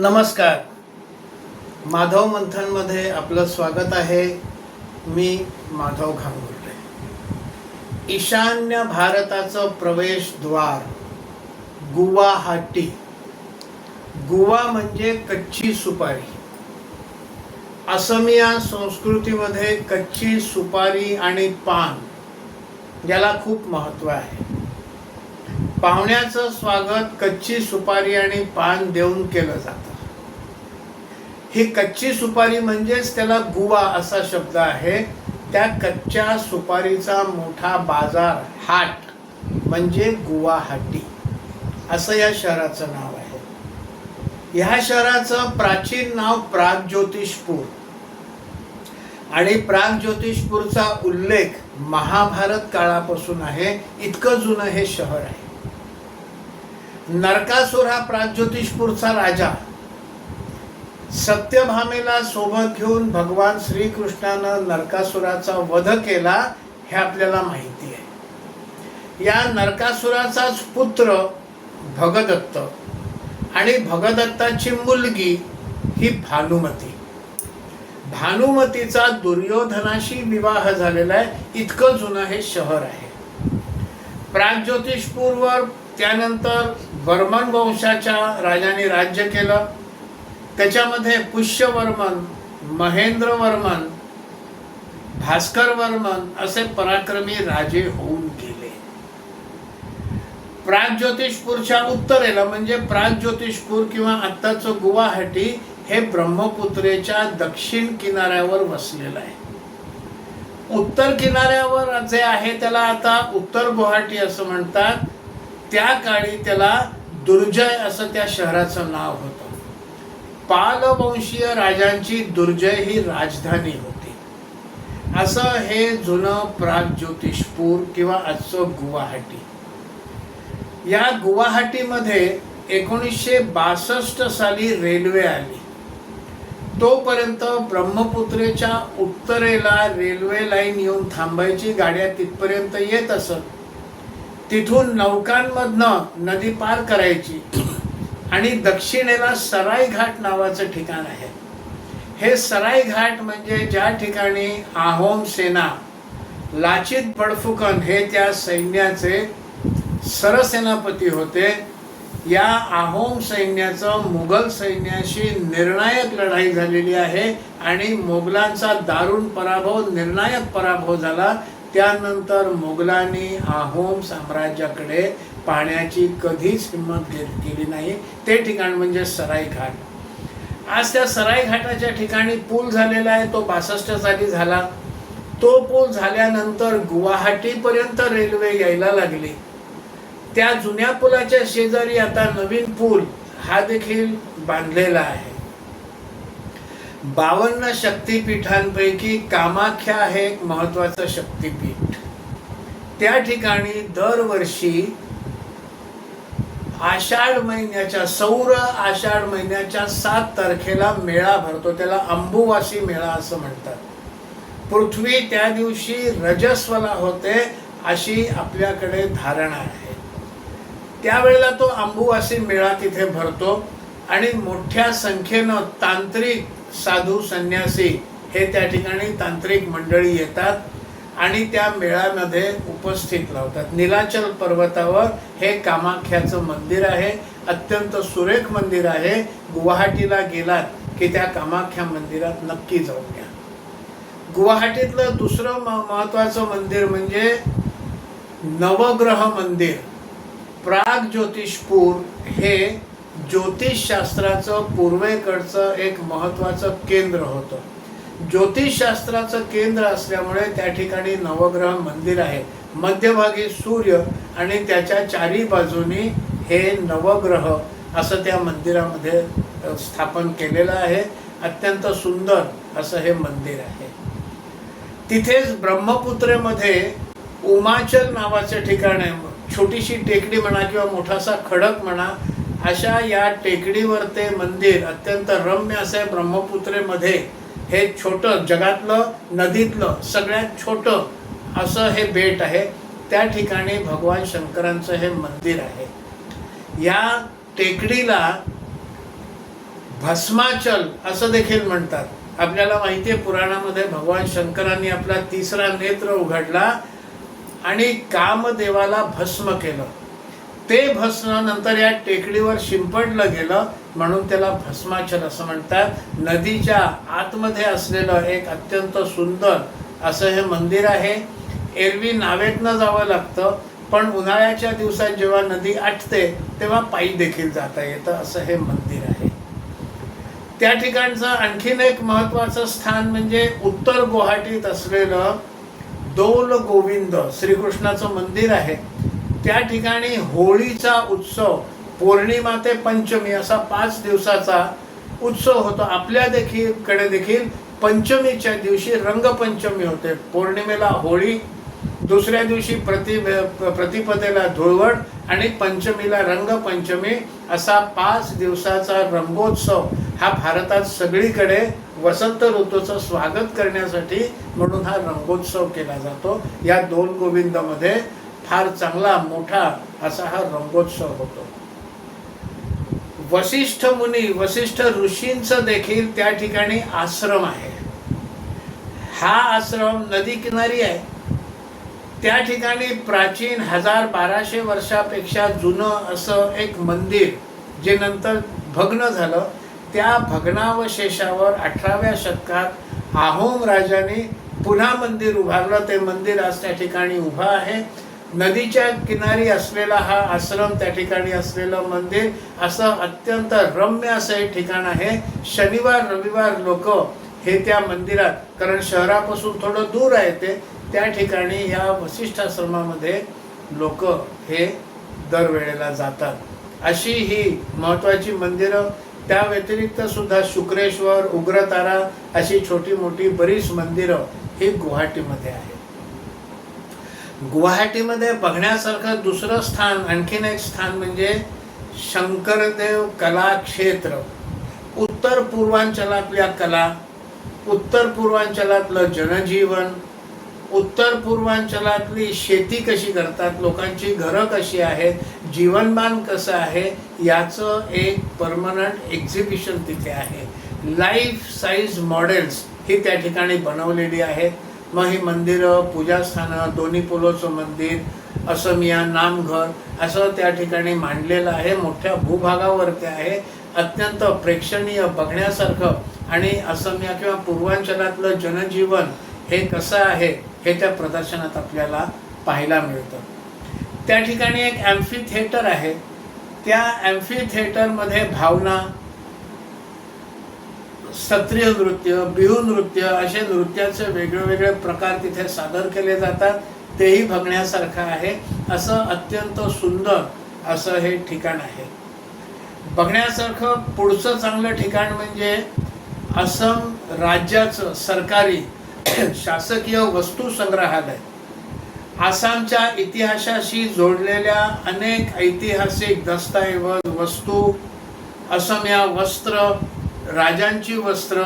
नमस्कार. माधव मंथनमध्ये आपलं स्वागत आहे. मी माधव घांगुर्डे. ईशान्य भारताचं प्रवेशद्वार गुवाहाटी. गुवा म्हणजे कच्ची सुपारी. असमिया संस्कृतीमध्ये कच्ची सुपारी आणि पान याला खूप महत्त्व आहे. पाहुण्याचं स्वागत कच्ची सुपारी आणि पान देऊन केलं जातं. ही कच्ची सुपारी म्हणजेच त्याला गुवा असा शब्द आहे. त्या कच्च्या सुपारीचा मोठा बाजार हाट म्हणजे गुवाहाटी. असं या शहराचं नाव आहे. ह्या शहराचं प्राचीन नाव प्रागज्योतिषपूर आणि प्रागज्योतिषपूरचा उल्लेख महाभारत काळापासून आहे. इतकं जुनं हे शहर आहे. नरकासुर हा प्रागज्योतिषपूरचा राजा. सत्यभामेला सोबत घेऊन भगवान श्रीकृष्णानं नरकासुराचा वध केला हे आपल्याला माहिती आहे. या नरकासुराचाच पुत्र भगदत्त आणि भगदत्ताची मुलगी ही भानुमती. भानुमतीचा दुर्योधनाशी विवाह झालेला आहे. इतकं जुनं हे शहर आहे. प्रागज्योतिषपूरवर त्यानंतर वर्मन वंशाच्या राजाने राज्य केलं. त्याच्यामध्ये पुष्यवर्मन महेंद्रवर्मन भास्कर वर्मन असे पराक्रमी राजे होऊन गेले. प्रागज्योतिषपूरच्या उत्तरेला म्हणजे प्रागज्योतिषपूर किंवा आत्ताचं गुवाहाटी हे ब्रह्मपुत्रेच्या दक्षिण किनाऱ्यावर वसलेलं आहे. उत्तर किनाऱ्यावर जे आहे त्याला आता उत्तर गुवाहाटी असं म्हणतात. त्या काळी त्याला दुर्जय असं त्या शहराचं नाव होतं. पालवंशीय राजांची दुर्जय ही राजधानी होती. असं हे जुनं प्रागज्योतिषपूर किंवा आजचं गुवाहाटी. या गुवाहाटीमध्ये एकोणीसशे बासष्ट साली रेल्वे आली. तोपर्यंत ब्रह्मपुत्रेच्या उत्तरेला रेल्वे लाईन येऊन थांबायची गाड्या तिथपर्यंत येत असत. तिथून नौकांमधनं नदी पार करायची. आणि दक्षिणेला सराई घाट नावाचं ठिकाण आहे. हे सराई घाट म्हणजे ज्या ठिकाणी आहोम सेना लाचित बडफुकन हे त्या सैन्याचे सरसेनापती होते. या आहोम सैन्याचं मुघल सैन्याशी निर्णायक लढाई झालेली आहे आणि मोगलांचा दारुण पराभव निर्णायक पराभव झाला. त्यानंतर मोगलांनी आहोम साम्राज्याकडे पाण्याची कधीच हिंमत घेत केली नाही ते ठिकाण म्हणजे सराई घाट. आज त्या सराई घाटाच्या ठिकाणी पूल झालेला आहे तो बासष्ट साली झाला. तो पूल झाल्यानंतर गुवाहाटीपर्यंत रेल्वे यायला लागली. त्या जुन्या पुलाच्या शेजारी आता नवीन पूल हा देखील बांधलेला आहे. बावन्न शक्तिपीठांपैकी कामाख्या हे एक महत्वाचं शक्तीपीठ. त्या ठिकाणी दरवर्षी आषाढ महिन्याच्या सौर आषाढ महिन्याच्या सात तारखेला मेळा भरतो. त्याला अंबुवासी मेळा असं म्हणतात. पृथ्वी त्या दिवशी रजस्वला होते अशी आपल्याकडे धारणा आहे. त्यावेळेला तो अंबुवासी मेळा तिथे भरतो आणि मोठ्या संख्येनं तांत्रिक साधू संन्यासी हे त्या ठिकाणी तांत्रिक मंडळी येतात. आणि त्या मेळ्यामध्ये उपस्थित लावतात निलाचल पर्वतावर हे कामाख्याचं मंदिर आहे. अत्यंत सुरेख मंदिर आहे. गुवाहाटीला गेलात की त्या कामाख्या मंदिरात नक्की जाऊन घ्या. गुवाहाटीतलं दुसरं म महत्त्वाचं मंदिर म्हणजे नवग्रह मंदिर. प्राग ज्योतिषपूर हे ज्योतिषशास्त्राचं पूर्वेकडचं एक महत्त्वाचं केंद्र होतं. ज्योतिषशास्त्राचं केंद्र असल्यामुळे त्या ठिकाणी नवग्रह मंदिर आहे. मध्यभागी सूर्य आणि त्याच्या चारी बाजूनी हे नवग्रह असं त्या मंदिरामध्ये स्थापन केलेलं आहे. अत्यंत सुंदर असं हे मंदिर आहे. तिथेच ब्रह्मपुत्रेमध्ये उमाचल नावाचे ठिकाण आहे. छोटीशी टेकडी म्हणा किंवा मोठासा खडक म्हणा अशा या टेकडीवर ते मंदिर अत्यंत रम्य असे ब्रह्मपुत्रेमध्ये हे छोटं जगातलं नदीतलं सगळ्यात छोटं असं हे बेट आहे. त्या ठिकाणी भगवान शंकरांचं हे मंदिर आहे. या टेकडीला भस्माचल असं देखील म्हणतात. आपल्याला माहिती आहे पुराणामध्ये भगवान शंकरांनी आपला तिसरा नेत्र उघडला आणि कामदेवाला भस्म केलं. ते भस्म नंतर या टेकडीवर शिंपडलं गेलं. म्हणून त्याला भस्माचल असं म्हणतात. नदीच्या आतमध्ये असलेलं एक अत्यंत सुंदर असं हे मंदिर आहे. एरवी नावेतनं जावं लागतं पण उन्हाळ्याच्या दिवसात जेव्हा नदी आटते तेव्हा पायी देखील जाता येतं असं हे मंदिर आहे. त्या ठिकाणचं आणखीन एक महत्वाचं स्थान म्हणजे उत्तर गुवाहाटीत असलेलं दौल गोविंद श्रीकृष्णाचं मंदिर आहे. त्या ठिकाणी होळीचा उत्सव पौर्णिमा ते पंचमी असा पाच दिवसाचा उत्सव होतो. आपल्या देखील कडे देखील पंचमीच्या दिवशी रंगपंचमी होते. पौर्णिमेला होळी दुसऱ्या दिवशी प्रति प्रतिपदेला धुळवड आणि पंचमीला रंगपंचमी असा पाच दिवसाचा रंगोत्सव हा भारतात सगळीकडे वसंत ऋतूचं स्वागत करण्यासाठी म्हणून हा रंगोत्सव केला जातो. या दोन गोविंदमध्ये फार चांगला मोठा असा हा रंगोत्सव होतो. वसिष्ठ मुनी वसिष्ठ ऋषींचं देखील त्या ठिकाणी आश्रम आहे. हा आश्रम नदी किनारी आहे. त्या ठिकाणी प्राचीन हजार बाराशे वर्षापेक्षा जुनं असं एक मंदिर जे नंतर भग्न झालं त्या भग्नावशेषावर अठराव्या शतकात आहोम राजाने पुन्हा मंदिर उभारलं. ते मंदिर आज त्या ठिकाणी उभं आहे. नदीच्या किनारी असलेला हा आश्रम त्या ठिकाणी असलेलं मंदिर असं अत्यंत रम्य असं हे ठिकाण आहे. शनिवार रविवार लोक हे त्या मंदिरात कारण शहरापासून थोडं दूर आहे ते त्या ठिकाणी या वसिष्ठ आश्रमामध्ये लोक हे दरवेळेला जातात. अशी ही महत्वाची मंदिरं. त्या व्यतिरिक्त सुद्धा शुक्रेश्वर उग्रतारा अशी छोटी मोठी बरीच मंदिरं ही गुवाहाटीमध्ये आहेत. गुवाहाटीमध्ये बघण्यासारखं दुसरं स्थान आणखीन एक स्थान म्हणजे शंकरदेव कला क्षेत्र. उत्तर पूर्वांचलातल्या कला उत्तर पूर्वांचलातलं जनजीवन उत्तर पूर्वांचलातली शेती कशी करतात लोकांची घरं कशी आहेत जीवनमान कसं आहे याचं एक परमनंट एक्झिबिशन तिथे आहे. लाईफ साईज मॉडेल्स ही त्या ठिकाणी बनवलेली आहेत. मग ही मंदिरं पूजास्थानं दोन्ही पुलोचं मंदिर असमिया नामघर असं त्या ठिकाणी मांडलेलं आहे. मोठ्या भूभागावरती आहे. अत्यंत प्रेक्षणीय बघण्यासारखं आणि असमिया किंवा पूर्वांचलातलं जनजीवन हे कसं आहे हे त्या प्रदर्शनात आपल्याला पाहायला मिळतं. त्या ठिकाणी एक ॲम्फी थिएटर आहे. त्या ॲम्फी थिएटरमध्ये भावना सत्रिय नृत्य बिहू नृत्य असे नृत्याचे वेगळे वेगळे प्रकार तिथे सादर केले जातात. तेही बघण्यासारखं आहे. असं अत्यंत सुंदर असं हे ठिकाण आहे. बघण्यासारखं पुढचं चांगलं ठिकाण म्हणजे असम राज्याचं सरकारी शासकीय वस्तू संग्रहालय. आसामच्या इतिहासाशी जोडलेल्या अनेक ऐतिहासिक दस्तऐवज वस्तू असम या वस्त्र राजांची वस्त्र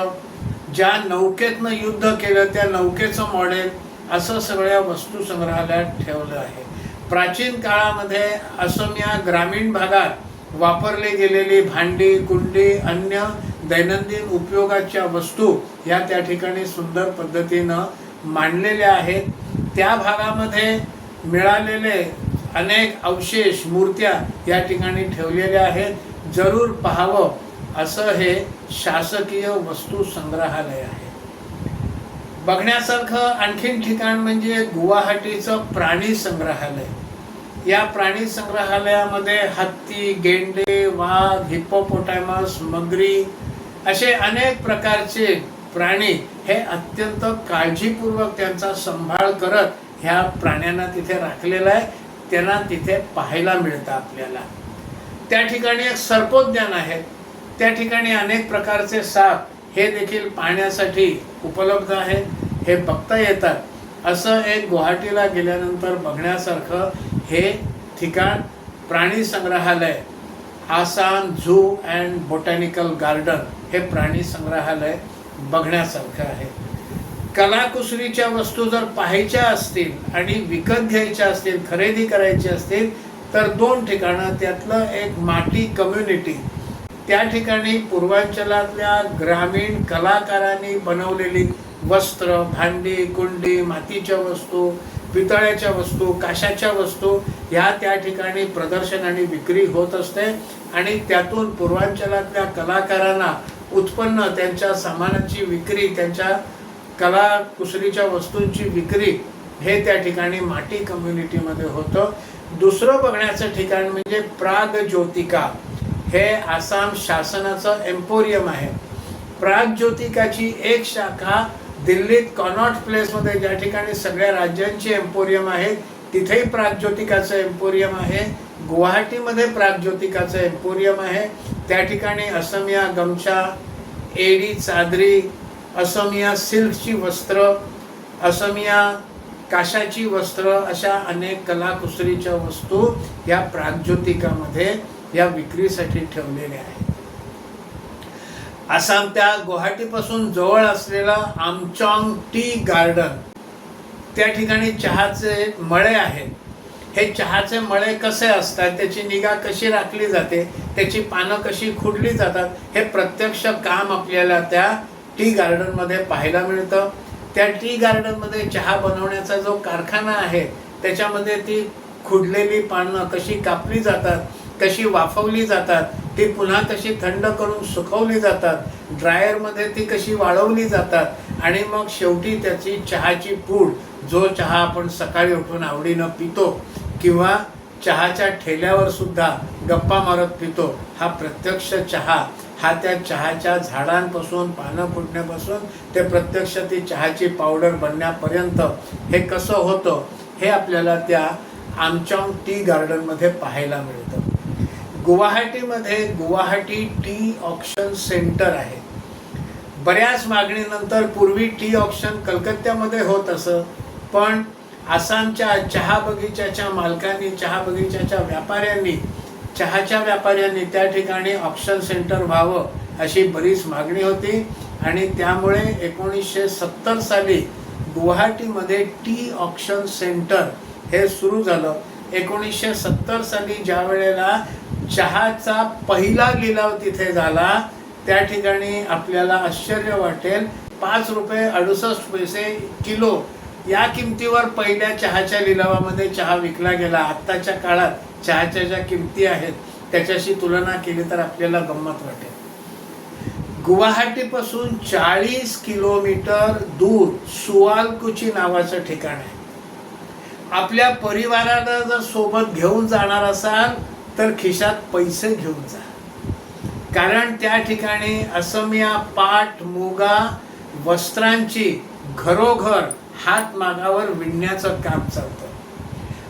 ज्या नौकेतनं युद्ध केलं त्या नौकेचं मॉडेल असं सगळ्या वस्तू संग्रहालयात ठेवलं आहे. प्राचीन काळामध्ये असं या ग्रामीण भागात वापरली गेलेली भांडी कुंडी अन्य दैनंदिन उपयोगाच्या वस्तू या त्या ठिकाणी सुंदर पद्धतीनं मांडलेल्या आहेत. त्या भागामध्ये मिळालेले अनेक अवशेष मूर्त्या या ठिकाणी ठेवलेल्या आहेत. जरूर पाहावं असं हे शासकीय वस्तू संग्रहालय आहे. बघण्यासारखं आणखीन ठिकाण म्हणजे गुवाहाटीचं प्राणी संग्रहालय. या प्राणी संग्रहालयामध्ये हत्ती गेंडे वाघ हिप्पोपोटॅमस मगरी असे अनेक प्रकारचे प्राणी हे अत्यंत काळजीपूर्वक त्यांचा सांभाळ करत ह्या प्राण्यांना तिथे राखलेलं आहे. त्यांना तिथे पाहायला मिळतं आपल्याला. त्या ठिकाणी एक सर्पोद्यान आहे. त्या ठिकाणी अनेक प्रकारचे साप हे देखील पाहण्यासाठी उपलब्ध आहेत. हे बघता येतात. असं एक गुवाहाटीला गेल्यानंतर बघण्यासारखं हे ठिकाण प्राणी संग्रहालय Assam zoo and botanical garden हे प्राणी संग्रहालय बघण्यासारखं आहे. कलाकुसरीच्या वस्तू जर पाहायच्या असतील आणि विकत घ्यायच्या असतील खरेदी करायची असतील तर दोन ठिकाणं त्यातलं एक माटी कम्युनिटी त्या ठिकाणी पूर्वांचलातल्या ग्रामीण कलाकारांनी बनवलेली वस्त्र भांडी कुंडी मातीच्या वस्तू पितळ्याच्या वस्तू काशाच्या वस्तू ह्या त्या ठिकाणी प्रदर्शन आणि विक्री होत असते. आणि त्यातून पूर्वांचलातल्या कलाकारांना उत्पन्न त्यांच्या सामानाची विक्री त्यांच्या कला कुसरीच्या वस्तूंची विक्री हे त्या ठिकाणी माटी कम्युनिटीमध्ये होतं. दुसरं बघण्याचं ठिकाण म्हणजे प्राग ज्योतिका हे आसाम शासनाचं एम्पोरियम आहे. प्राग ज्योतिकाची एक शाखा दिल्लीत कॉनॉट प्लेसमध्ये ज्या ठिकाणी सगळ्या राज्यांची एम्पोरियम आहेत तिथेही प्रागज्योतिकाचं एम्पोरियम आहे. गुवाहाटीमध्ये प्रागज्योतिकाचं एम्पोरियम आहे. त्या ठिकाणी असमिया गमछा एडी चादरी असमिया सिल्कची वस्त्र असमिया काशाची वस्त्र अशा अनेक कलाकुसरीच्या वस्तू या प्रागज्योतिकामध्ये या विक्रीसाठी ठेवलेल्या आहेत. आसाम त्या गुवाहाटीपासून जवळ असलेला आमचॉंग टी गार्डन त्या ठिकाणी चहाचे मळे आहेत. हे चहाचे मळे कसे असतात त्याची निगा कशी राखली जाते त्याची पानं कशी खुडली जातात हे प्रत्यक्ष काम आपल्याला त्या टी गार्डनमध्ये पाहायला मिळतं. त्या टी गार्डनमध्ये चहा बनवण्याचा जो कारखाना आहे त्याच्यामध्ये ती खुडलेली पानं कशी कापली जातात कशी वाफवली जातात ती पुन्हा कशी थंड करून सुकवली जातात ड्रायरमध्ये ती कशी वाळवली जातात आणि मग शेवटी त्याची चहाची पूड जो चहा आपण सकाळी उठून आवडीनं पितो किंवा चहाच्या ठेल्यावर सुद्धा गप्पा मारत पितो हा प्रत्यक्ष चहा हा त्या चहाच्या झाडांपासून पानं फुटण्यापासून ते प्रत्यक्ष ती चहाची पावडर बनण्यापर्यंत हे कसं होतं हे आपल्याला त्या आमचॉंग टी गार्डनमध्ये पाहायला मिळतं. गुवाहाटीमध्ये गुवाहाटी टी ऑक्शन सेंटर आहे. बऱ्याच मागणीनंतर पूर्वी टी ऑक्शन कलकत्त्यामध्ये होत असं पण आसामच्या चहा बगीच्याच्या मालकांनी चहा बगीच्याच्या व्यापाऱ्यांनी चहाच्या व्यापाऱ्यांनी त्या ठिकाणी ऑप्शन सेंटर व्हावं अशी बरीच मागणी होती. आणि त्यामुळे एकोणीसशे सत्तर साली गुवाहाटीमध्ये टी ऑप्शन सेंटर हे सुरू झालं. एकोणीसशे सत्तर साली ज्या वेळेला चहाचा पहिला लिलाव तिथे झाला. त्या ठिकाणी आपल्याला आश्चर्य वाटेल. पाच रुपये अडुसष्ट पैसे किलो. या किमतीवर पहिल्या चहाच्या लिलावामध्ये चहा विकला गेला. आत्ताच्या काळात चहाच्या ज्या किमती आहेत त्याच्याशी तुलना केली तर आपल्याला गंमत वाटेल. गुवाहाटीपासून चाळीस किलोमीटर दूर सुवालकुची नावाचं ठिकाण आहे. आपल्या परिवाराला जर सोबत घेऊन जाणार असाल तर खिशात पैसे घेऊन जा. कारण त्या ठिकाणी असमिया पाट मुगा वस्त्रांची घरोघर हात मागावर विणण्याचं काम चालतं.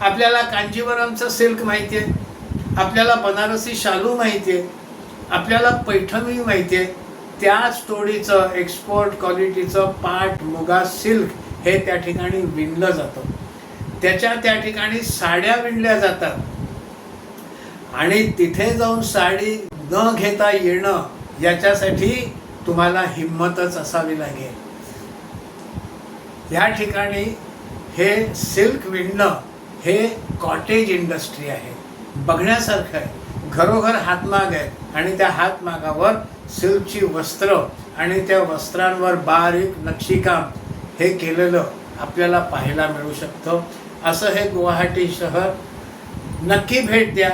आपल्याला कांजीवरमचं सिल्क माहिती आहे आपल्याला बनारसी शालू माहिती आहे आपल्याला पैठणी माहिती आहे त्याच तोडीचं एक्सपोर्ट क्वालिटीचं पाट मुगा सिल्क हे त्या ठिकाणी विणलं जातं. त्याच्या त्या ठिकाणी साड्या विणल्या जातात. आणि तिथे जाऊन साडी न घेता येणं याच्यासाठी तुम्हाला हिंमतच असावी लागेल. या ठिकाणी हे सिल्क विणणं हे कॉटेज इंडस्ट्री आहे. बघण्यासारखं आहे. घरोघर हातमाग आहे आणि त्या हातमागावर सिल्कची वस्त्र आणि त्या वस्त्रांवर बारीक नक्षीकाम हे केलेलं आपल्याला पाहायला मिळू शकतं. असं हे गुवाहाटी शहर. नक्की भेट द्या.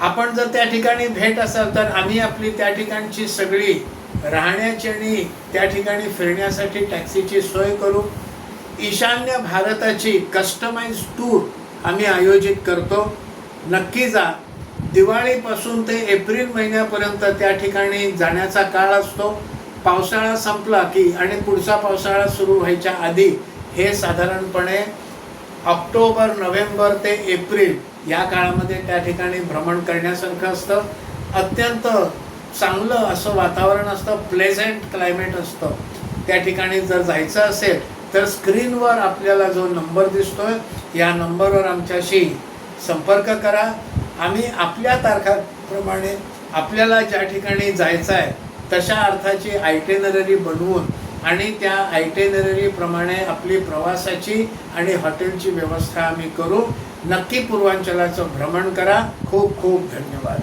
आपण जर त्या ठिकाणी भेट असाल तर आम्ही आपली त्या ठिकाणची सगळी राहण्याची आणि त्या ठिकाणी फिरण्यासाठी टॅक्सीची सोय करू. ईशान्य भारताची कस्टमाइज टूर आम्ही आयोजित करतो. नक्की जा. दिवाळीपासून ते एप्रिल महिन्यापर्यंत त्या ठिकाणी जाण्याचा काळ असतो. पावसाळा संपला की आणि पुढचा पावसाळा सुरू व्हायच्या आधी हे साधारणपणे ऑक्टोबर नोव्हेंबर ते एप्रिल या काळामध्ये त्या ठिकाणी भ्रमण करण्यासारखं असतं. अत्यंत चांगलं असं वातावरण असतं प्लेझेंट क्लायमेट असतं. त्या ठिकाणी जर जायचं असेल तर स्क्रीनवर आपल्याला जो नंबर दिसतोय या नंबरवर आमच्याशी संपर्क करा. आम्ही आपल्या तारखाप्रमाणे आपल्याला ज्या ठिकाणी जायचं आहे तशा अर्थाची आयटेनररी बनवून आणि त्या आयटेनररीप्रमाणे आपली प्रवासाची आणि हॉटेलची व्यवस्था आम्ही करू. नक्की पूर्वांचलाचं भ्रमण करा. खूप खूप धन्यवाद.